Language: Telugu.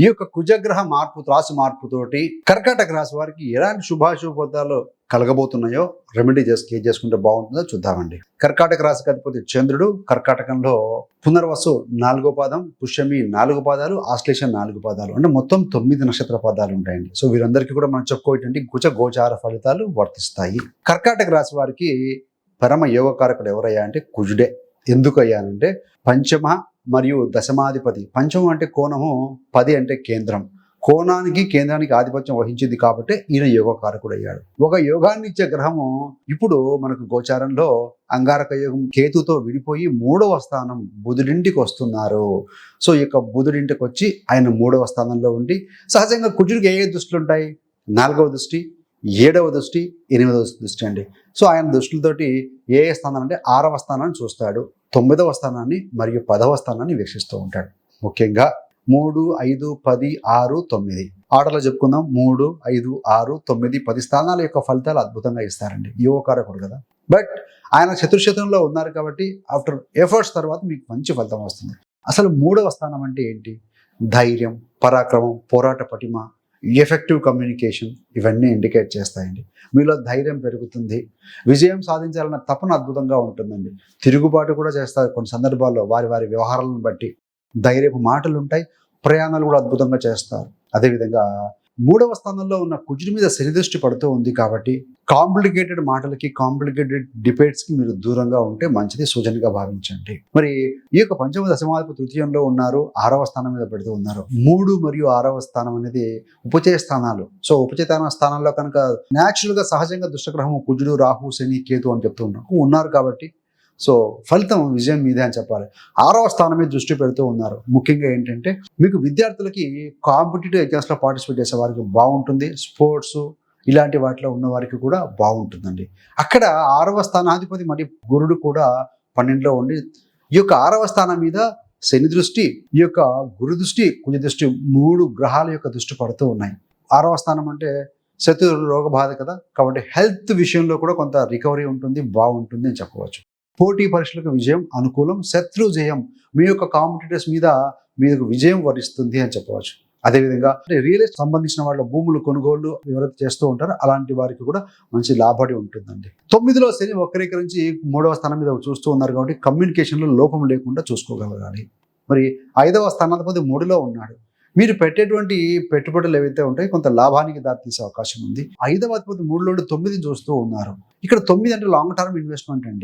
ఈ యొక్క కుజగ్రహ మార్పు రాశి మార్పుతోటి కర్కాటక రాశి వారికి ఎలాంటి శుభాశుభ కలగబోతున్నాయో రెమెడీ చేసి చేసుకుంటే బాగుంటుందో చూద్దామండి. కర్కాటక రాశికి అధిపతి చంద్రుడు కర్కాటకంలో పునర్వసు నాలుగో పాదం పుష్యమి నాలుగు పాదాలు ఆశ్లేష నాలుగు పాదాలు అంటే మొత్తం తొమ్మిది నక్షత్ర పాదాలు ఉంటాయండి. సో వీరందరికీ కూడా మనం చెప్పుకోవటువంటి గుచ గోచార ఫలితాలు వర్తిస్తాయి. కర్కాటక రాశి వారికి పరమ యోగకారకుడు ఎవరయ్యా అంటే కుజుడే. ఎందుకు అయ్యానంటే పంచమ మరియు దశమాధిపతి. పంచమం అంటే కోణము పది అంటే కేంద్రం. కోణానికి కేంద్రానికి ఆధిపత్యం వహించింది కాబట్టి ఈయన యోగకారకుడు అయ్యాడు ఒక యోగాన్ని ఇచ్చే గ్రహము ఇప్పుడు మనకు గోచారంలో అంగారక యోగం కేతుతో విడిపోయి మూడవ స్థానం బుధుడింటికి వస్తున్నారు. సో ఈ యొక్క బుధుడింటికి వచ్చి ఆయన మూడవ స్థానంలో ఉండి సహజంగా కుజుడికి ఏ ఏ దృష్టిలు ఉంటాయి నాలుగవ దృష్టి ఏడవ దృష్టి ఎనిమిదవ దృష్టి అండి. సో ఆయన దృష్టిలతోటి ఏ ఏ స్థానాన్ని అంటే ఆరవ స్థానాన్ని చూస్తాడు తొమ్మిదవ స్థానాన్ని మరియు పదవ స్థానాన్ని వీక్షిస్తూ ఉంటాడు. ముఖ్యంగా మూడు ఐదు పది ఆరు తొమ్మిది. ఆటలో చెప్పుకుందాం. మూడు ఐదు ఆరు తొమ్మిది పది స్థానాల యొక్క ఫలితాలు అద్భుతంగా ఇస్తారండి. యువకారకుడు కదా. బట్ ఆయన చతుర్శతంలో ఉన్నారు కాబట్టి ఆఫ్టర్ ఎఫర్ట్స్ తర్వాత మీకు మంచి ఫలితం వస్తుంది. అసలు మూడవ స్థానం అంటే ఏంటి? ధైర్యం పరాక్రమం పోరాట పటిమ ఎఫెక్టివ్ కమ్యూనికేషన్ ఇవన్నీ ఇండికేట్ చేస్తాయండి. మీలో ధైర్యం పెరుగుతుంది. విజయం సాధించాలన్న తపన అద్భుతంగా ఉంటుందండి. తిరుగుబాటు కూడా చేస్తారు కొన్ని సందర్భాల్లో వారి వారి వ్యవహారాలను బట్టి. ధైర్యపు మాటలు ఉంటాయి ప్రయాణాలు కూడా అద్భుతంగా చేస్తారు. అదేవిధంగా మూడవ స్థానంలో ఉన్న కుజుడి మీద శనిదృష్టి పడుతూ ఉంది కాబట్టి కాంప్లికేటెడ్ మాటలకి కాంప్లికేటెడ్ డిబేట్స్కి మీరు దూరంగా ఉంటే మంచిది సూచనగా భావించండి. మరి ఈ యొక్క పంచమ దశమాధిపతి తృతీయంలో ఉన్నారు ఆరవ స్థానం మీద పెడుతూ ఉన్నారు. మూడు మరియు ఆరవ స్థానం అనేది ఉపచయ స్థానాలు. సో ఉపచేతన స్థానంలో కనుక న్యాచురల్గా సహజంగా దుష్టగ్రహం కుజుడు రాహు శని కేతు అని చెప్తూ ఉన్నారు కాబట్టి సో ఫలితం విజయం మీదే అని చెప్పాలి. ఆరవ స్థానం మీద దృష్టి పెడుతూ ఉన్నారు. ముఖ్యంగా ఏంటంటే మీకు విద్యార్థులకి కాంపిటేటివ్ ఎగ్జామ్స్లో పార్టిసిపేట్ చేసే వారికి బాగుంటుంది. స్పోర్ట్స్ ఇలాంటి వాటిలో ఉన్న వారికి కూడా బాగుంటుందండి. అక్కడ ఆరవ స్థానాధిపతి మరి గురుడు కూడా పన్నెండులో ఉండి ఈ యొక్క ఆరవ స్థానం మీద శని దృష్టి ఈ యొక్క గురు దృష్టి కుజ దృష్టి మూడు గ్రహాల యొక్క దృష్టి పడుతూ ఉన్నాయి. ఆరవ స్థానం అంటే శత్రు రోగ బాధ కదా. కాబట్టి హెల్త్ విషయంలో కూడా కొంత రికవరీ ఉంటుంది బాగుంటుంది అని చెప్పవచ్చు. పోటీ పరీక్షలకు విజయం అనుకూలం శత్రు జయం మీ యొక్క కాంపిటేటర్స్ మీద మీకు విజయం వరిస్తుంది అని చెప్పవచ్చు. అదేవిధంగా రియల్ ఎస్టేట్ సంబంధించిన వాళ్ళ భూములు కొనుగోళ్ళు ఎవరైతే చేస్తూ ఉంటారో. అలాంటి వారికి కూడా మంచి లాభడి ఉంటుందండి. తొమ్మిదిలో శని వక్రీకరించి మూడవ స్థానం మీద చూస్తూ ఉన్నారు కాబట్టి కమ్యూనికేషన్లో లోపం లేకుండా చూసుకోగలగాలి. మరి ఐదవ స్థానాధిపతి మూడులో ఉన్నాడు. మీరు పెట్టేటువంటి పెట్టుబడులు ఏవైతే ఉంటాయో కొంత లాభానికి దారితీసే అవకాశం ఉంది. ఐదవ అధిపతి మూడులో తొమ్మిది చూస్తూ ఉన్నారు. ఇక్కడ తొమ్మిది అంటే లాంగ్ టర్మ్ ఇన్వెస్ట్మెంట్ అండి.